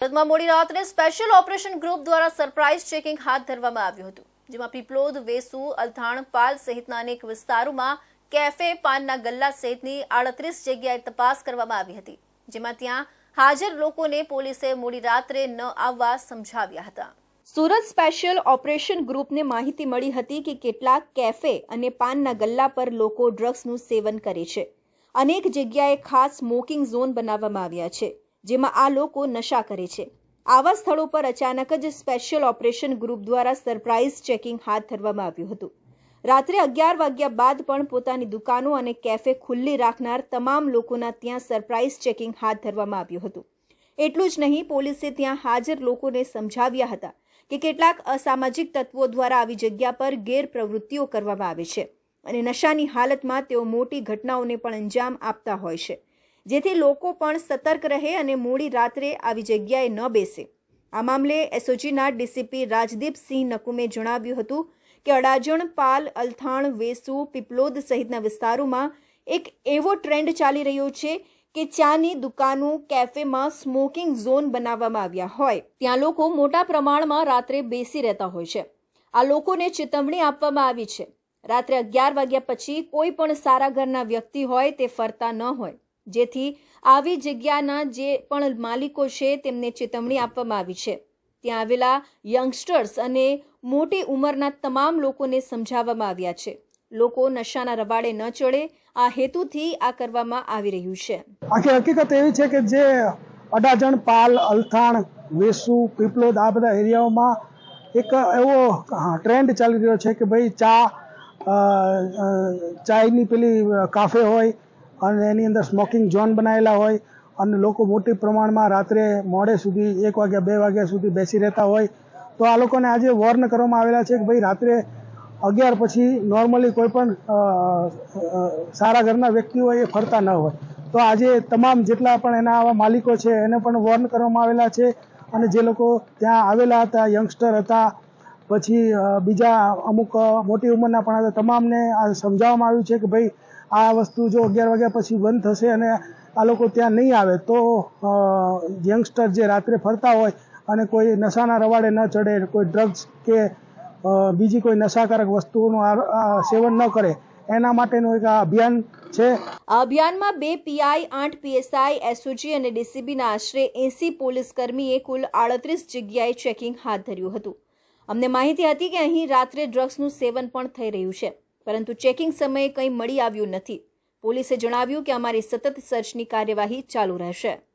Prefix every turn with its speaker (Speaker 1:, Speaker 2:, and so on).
Speaker 1: સુરતમાં મોડી રાત્રે સ્પેશિયલ ઓપરેશન ગ્રુપ દ્વારા સરપ્રાઇઝ ચેકિંગ હાથ ધરવામાં આવ્યું હતું, જેમાં પીપલોદ, વેસુ અલથાણ પાલ સહિતના અનેક વિસ્તારોમાં કેફે પાનના ગલ્લા સહિતની આડત્રીસ જગ્યાએ તપાસ કરવામાં આવી હતી, જેમાં ત્યાં હાજર લોકોને પોલીસે મોડી રાત્રે ન આવવા સમજાવ્યા હતા. સુરત સ્પેશિયલ ઓપરેશન ગ્રુપને માહિતી મળી હતી કે કેટલાક કેફે અને પાનના ગલ્લા પર લોકો ડ્રગ્સનું સેવન કરે છે. અનેક જગ્યાએ ખાસ સ્મોકિંગ ઝોન બનાવવામાં આવ્યા છે. જેમાં આ લોકો નશા કરે છે. આવા સ્થળો પર અચાનક જ સ્પેશિયલ ઓપરેશન ગ્રુપ દ્વારા સરપ્રાઇઝ ચેકિંગ હાથ ધરવામાં આવ્યું હતું. રાત્રે અગિયાર વાગ્યા બાદ પણ પોતાની દુકાનો અને કેફે ખુલ્લી રાખનાર તમામ લોકોના ત્યાં સરપ્રાઇઝ ચેકિંગ હાથ ધરવામાં આવ્યું હતું. એટલું જ નહીં, પોલીસે ત્યાં હાજર લોકોને સમજાવ્યા હતા કે કેટલાક અસામાજિક તત્વો દ્વારા આવી જગ્યા પર ગેરપ્રવૃત્તિઓ કરવામાં આવે છે અને નશાની હાલતમાં તેઓ મોટી ઘટનાઓને પણ અંજામ આપતા હોય છે. જેથી લોકો પણ સતર્ક રહે અને મોડી રાત્રે આવી જગ્યાએ ન બેસે. આ મામલે એસઓજીના ડીસીપી રાજદીપસિંહ નકુમે જણાવ્યું હતું કે અડાજણ, પાલ, અલથાણ, વેસુ, પીપલોદ સહિતના વિસ્તારોમાં એક એવો ટ્રેન્ડ ચાલી રહ્યો છે કે ચાની દુકાનો, કેફેમાં સ્મોકિંગ ઝોન બનાવવામાં આવ્યા હોય. ત્યાં લોકો મોટા પ્રમાણમાં રાત્રે બેસી રહેતા હોય છે. આ લોકોને ચેતવણી આપવામાં આવી છે. રાત્રે અગિયાર વાગ્યા પછી કોઈ પણ સારા ઘરના વ્યક્તિ હોય તે ફરતા ન હોય. જેથી આવી જગ્યાના જે પણ માલિકો છે તેમને ચેતવણી આપવામાં આવી છે. ત્યાં આવેલા યંગસ્ટર્સ અને મોટી ઉંમરના તમામ લોકોને સમજાવવામાં આવ્યા છે. લોકો નશાના રવાડે ન ચડે, આ હેતુથી આ કરવામાં આવી રહ્યું છે.
Speaker 2: આખી હકીકત એવી છે કે જે અડાજણ, પાલ, અલથાણ, વેસુ, પીપલોદ આ બધા એરિયાઓમાં એક એવો ટ્રેન્ડ ચાલી રહ્યો છે કે ભાઈ ચા ચાયની પેલી કાફે હોય અને એની અંદર સ્મોકિંગ ઝોન બનાવેલા હોય અને લોકો મોટી પ્રમાણમાં રાત્રે મોડે સુધી એક વાગ્યા બે વાગ્યા સુધી બેસી રહેતા હોય. તો આ લોકોને આજે વોર્ન કરવામાં આવેલા છે કે ભાઈ, રાત્રે અગિયાર પછી નોર્મલી કોઈ પણ સારા ઘરના વ્યક્તિ હોય એ ફરતા ન હોય. તો આજે તમામ જેટલા પણ એના આવા માલિકો છે, એને પણ વોર્ન કરવામાં આવેલા છે અને જે લોકો ત્યાં આવેલા હતા યંગસ્ટર હતા, પછી બીજા અમુક મોટી ઉંમરના પણ હતા, તમામને આ સમજાવવામાં આવ્યું છે કે ભાઈ આ વસ્તુ જો અગિયાર વાગ્યા પછી બંધ થશે અને આ લોકો ત્યાં નહીં આવે, તો યંગસ્ટર જે રાત્રે ફરતા હોય અને કોઈ નશાના રવાડે ન ચડે, કોઈ ડ્રગ્સ કે બીજી કોઈ નશાકારક વસ્તુઓનું સેવન ન કરે, એના માટેનું એક અભિયાન છે.
Speaker 1: આ અભિયાનમાં બે પીઆઈ, આઠ પીએસઆઈ, એસઓજી અને ડીસીબીના આશરે એસી પોલીસ કર્મીએ કુલ આડત્રીસ જગ્યાએ ચેકિંગ હાથ ધર્યું હતું. અમને માહિતી હતી કે અહીં રાત્રે ડ્રગ્સનું સેવન પણ થઈ રહ્યું છે. પરંતુ ચેકિંગ સમયે કંઈ મળી આવ્યું નથી. પોલીસે જણાવ્યું કે અમારી સતત સર્ચની કાર્યવાહી ચાલુ રહેશે.